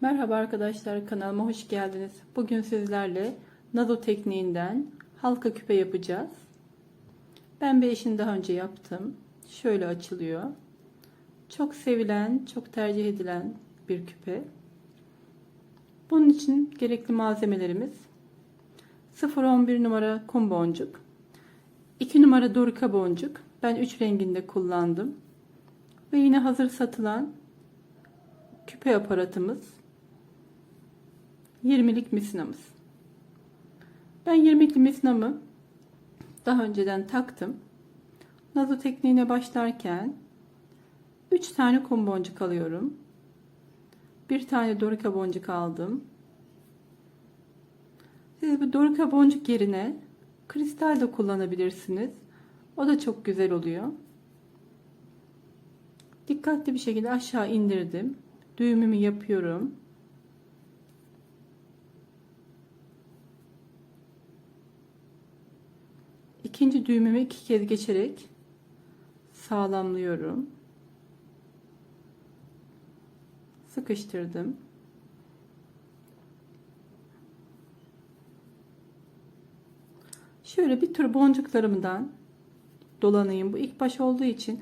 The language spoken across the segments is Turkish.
Merhaba arkadaşlar kanalıma hoş geldiniz. Bugün sizlerle nazo tekniğinden halka küpe yapacağız. Ben bir eşini daha önce yaptım. Şöyle açılıyor. Çok sevilen, çok tercih edilen bir küpe. Bunun için gerekli malzemelerimiz 0-11 numara kum boncuk, 2 numara dorika boncuk. Ben 3 renginde kullandım. Ve yine hazır satılan küpe aparatımız 20'lik misinamız. Ben 20'lik misinamı daha önceden taktım. Nazo tekniğine başlarken 3 tane kum boncuk alıyorum. Bir tane dorika boncuk aldım. Siz bu dorika boncuk yerine kristal de kullanabilirsiniz. O da çok güzel oluyor. Dikkatli bir şekilde aşağı indirdim. Düğümümü yapıyorum. İkinci düğümümü iki kez geçerek sağlamlıyorum. Sıkıştırdım. Şöyle bir tur boncuklarımdan dolanayım. Bu ilk baş olduğu için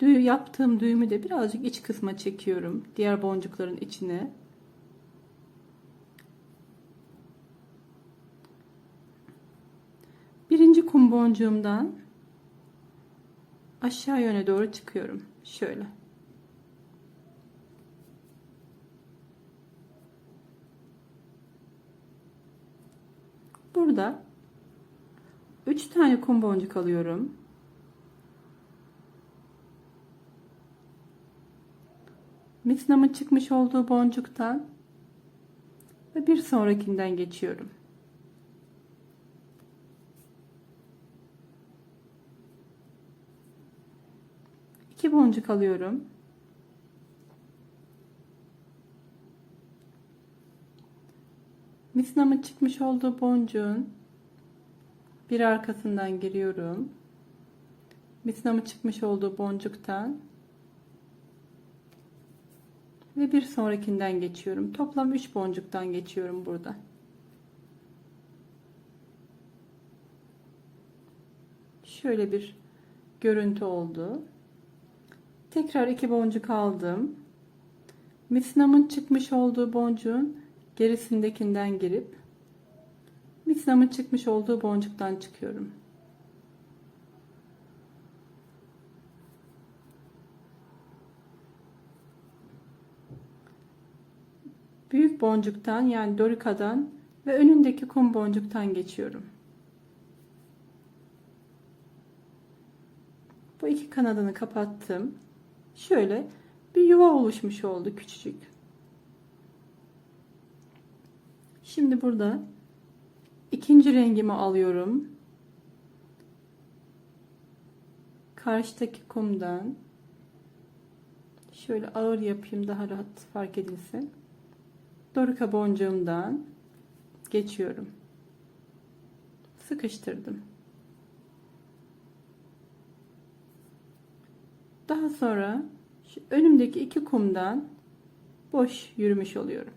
düğü yaptığım düğümü de birazcık iç kısma çekiyorum. Diğer boncukların içine. Birinci kum boncuğumdan aşağı yöne doğru çıkıyorum. Şöyle. Burada 3 tane kum boncuk alıyorum. Misnamın çıkmış olduğu boncuktan ve bir sonrakinden geçiyorum. İki boncuk alıyorum. Misnamın çıkmış olduğu boncuğun bir arkasından giriyorum. Misnamın çıkmış olduğu boncuktan ve bir sonrakinden geçiyorum. Toplam 3 boncuktan geçiyorum burada. Şöyle bir görüntü oldu. Tekrar iki boncuk aldım. Misnamın çıkmış olduğu boncuğun gerisindekinden girip misnamın çıkmış olduğu boncuktan çıkıyorum. Büyük boncuktan yani dorikadan ve önündeki kum boncuktan geçiyorum. Bu iki kanadını kapattım. Şöyle bir yuva oluşmuş oldu küçücük. Şimdi burada ikinci rengimi alıyorum. Karşıdaki kumdan şöyle ağır yapayım daha rahat fark edilsin. Dorika boncuğumdan geçiyorum. Sıkıştırdım. Daha sonra önümdeki iki kumdan boş yürümüş oluyorum.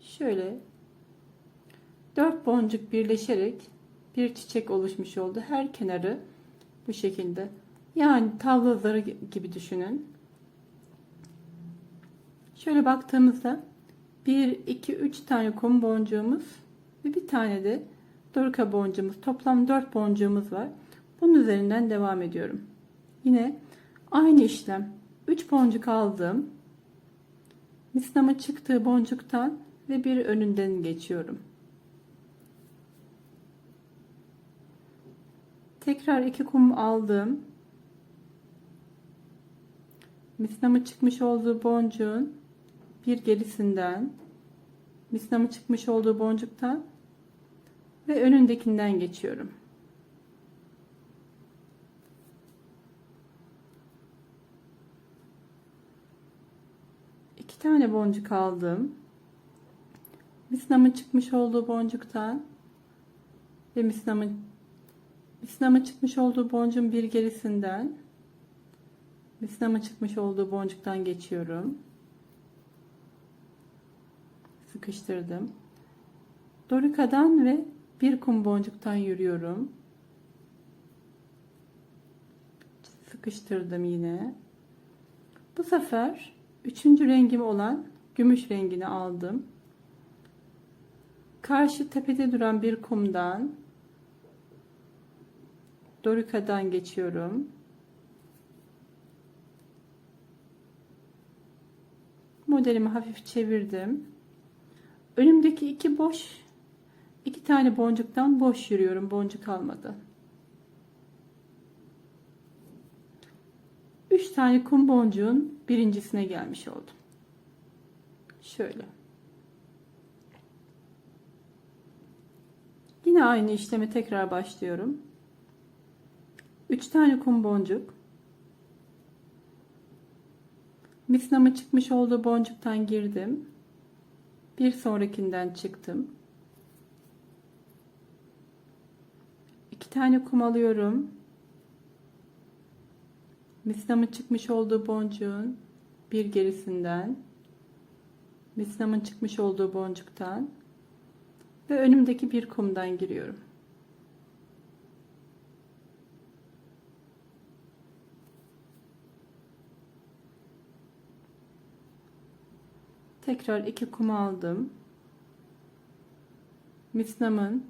Şöyle dört boncuk birleşerek bir çiçek oluşmuş oldu. Her kenarı bu şekilde. Yani tavlaları gibi düşünün. Şöyle baktığımızda 1, 2, 3 tane kum boncuğumuz ve bir tane de dorka boncuğumuz. Toplam 4 boncuğumuz var. Bunun üzerinden devam ediyorum. Yine aynı işlem. 3 boncuk aldım. Misnamın çıktığı boncuktan ve bir önünden geçiyorum. Tekrar iki kum aldım. Misnamı çıkmış olduğu boncuğun bir gerisinden misnamı çıkmış olduğu boncuktan ve önündekinden geçiyorum. İki tane boncuk aldım. Misnamın çıkmış olduğu boncuktan ve misnamın Misnama çıkmış olduğu boncuğun bir gerisinden misnama çıkmış olduğu boncuktan geçiyorum. Sıkıştırdım. Dorikadan ve bir kum boncuktan yürüyorum. Sıkıştırdım yine. Bu sefer üçüncü rengim olan gümüş rengini aldım. Karşı tepede duran bir kumdan Dorika'dan geçiyorum. Modelimi hafif çevirdim. Önümdeki iki boş iki tane boncuktan boş yürüyorum boncuk almadan. Üç tane kum boncuğun birincisine gelmiş oldum. Şöyle. Yine aynı işleme tekrar başlıyorum. 3 tane kum boncuk. Misnama çıkmış olduğu boncuktan girdim. Bir sonrakinden çıktım. 2 tane kum alıyorum. Misnamın çıkmış olduğu boncuğun bir gerisinden misnamın çıkmış olduğu boncuktan ve önümdeki bir kumdan giriyorum. Tekrar iki kum aldım. Misnamın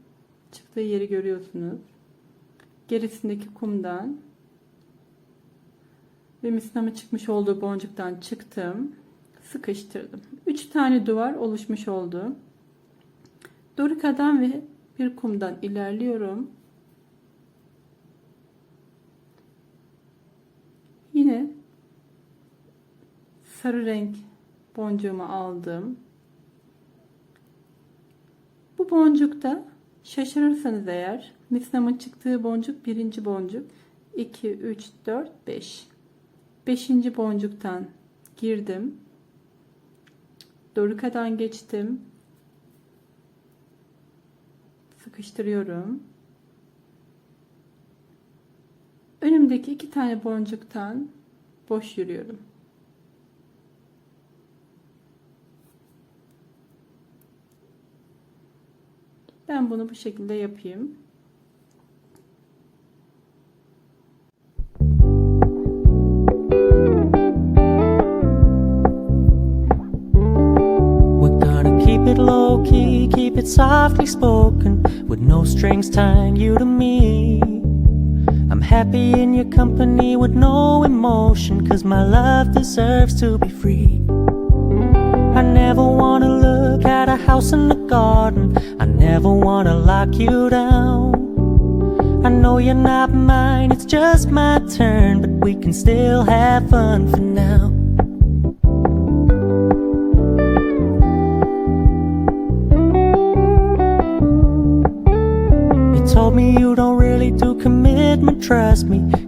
çıktığı yeri görüyorsunuz. Gerisindeki kumdan ve misnamı çıkmış olduğu boncuktan çıktım. Sıkıştırdım. 3 tane duvar oluşmuş oldu. Dorikadan ve bir kumdan ilerliyorum. Yine sarı renk boncuğumu aldım. Bu boncukta şaşırırsanız eğer misnamın çıktığı boncuk birinci boncuk. 2 3 4 5 beşinci boncuktan girdim. Dorikadan geçtim. Sıkıştırıyorum. Önümdeki iki tane boncuktan boş yürüyorum Ben bunu bu şekilde yapayım. Keep it low key, keep it softly spoken, with no strings tying you to me. I'm happy in your company with no emotion, cause my love deserves to be free. I never wanna look at a house in the garden, I never wanna lock you down. I know you're not mine, it's just my turn, but we can still have fun for now. You told me you don't really do commitment, trust me.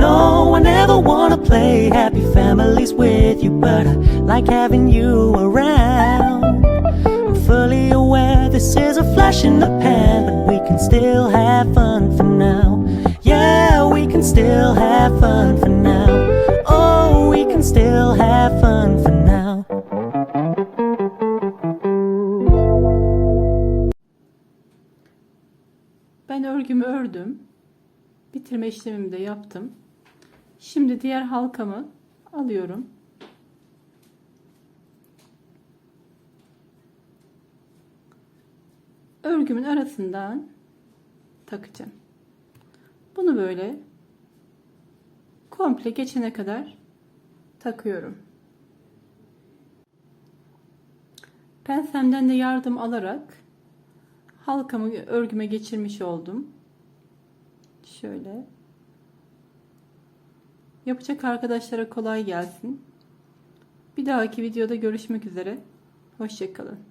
No, I never wanna play happy families with you, but I like having you around. I'm fully aware this is a flash in the pan, but we can still have fun for now. Yeah, we can still have fun for now. Oh, we can still have fun for now. Ben örgümü ördüm. Bitirme işlemimi de yaptım. Şimdi diğer halkamı alıyorum. Örgümün arasından takacağım. Bunu böyle komple geçene kadar takıyorum. Pensemden de yardım alarak halkamı örgüme geçirmiş oldum. Şöyle. Yapacak arkadaşlara kolay gelsin. Bir dahaki videoda görüşmek üzere. Hoşçakalın.